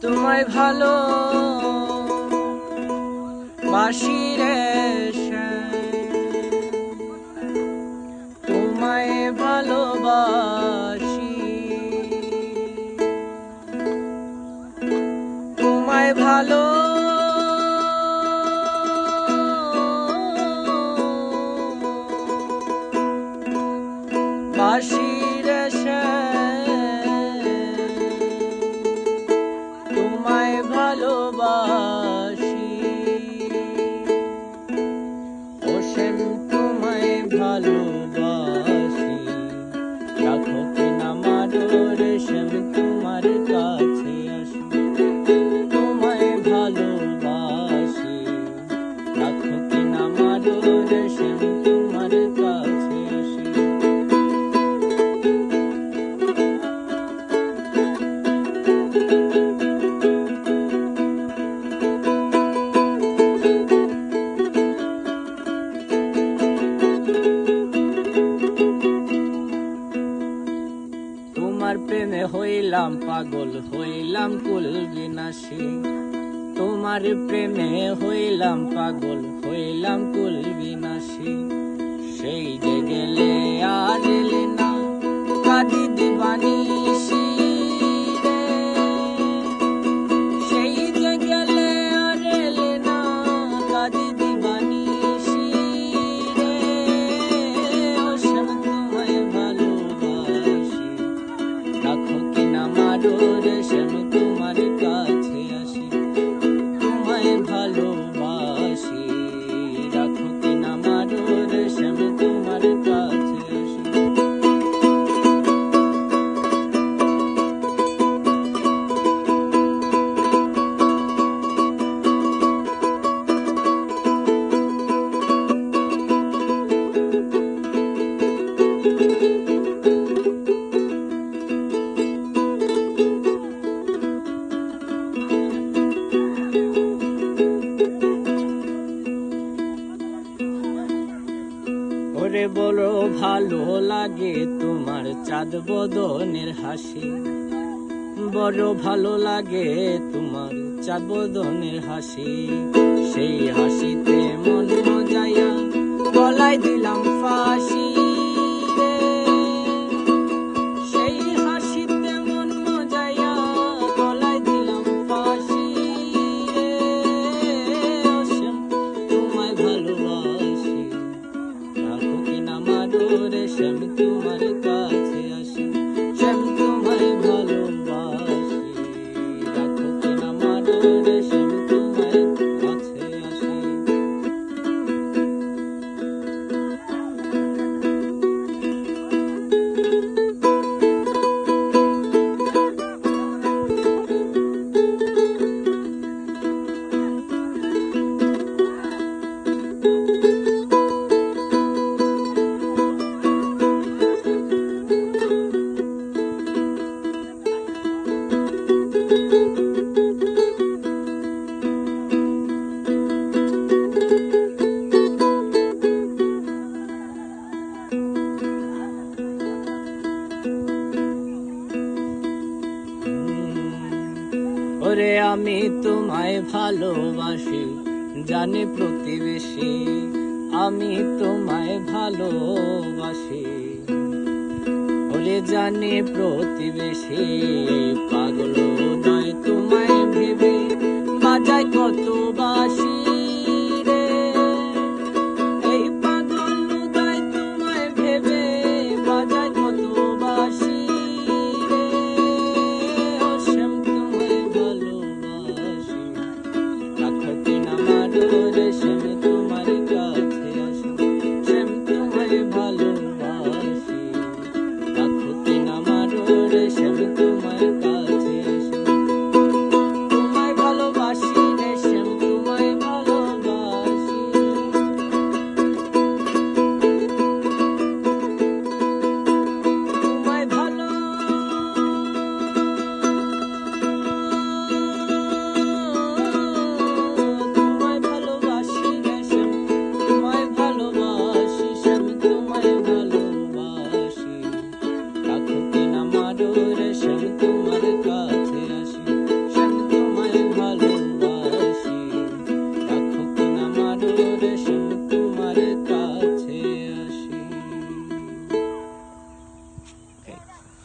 তোমায় ভালো বাসিরে শ্যাম। ভালোবাসি। রাখো কিনা মাডোরে শ্যাম তোমার কাছে আসি। তোমায় ভালোবাসি। রাখো কিনা শ্যাম তোমার হইলাম, পাগল হইলাম কুল বিনাশী তোমার প্রেমে হইলাম, পাগল হইলাম কুল বিনাশী সেই যে গেলে আর না, কাঁদি দিবানিসি লাগে তোমার চাঁদ বদনের হাসি। বড় ভালো লাগে তোমার চাঁদ বদনের হাসি। সেই হাসিতে মন তোমার কাছে ওরে আমি তোমায় ভালোবাসি, জানে প্রতিবেশী, আমি তোমায় ভালোবাসি। ওরে জানে প্রতিবেশী পাগল নয় তোমায় ভেবে, বাজায় কত Session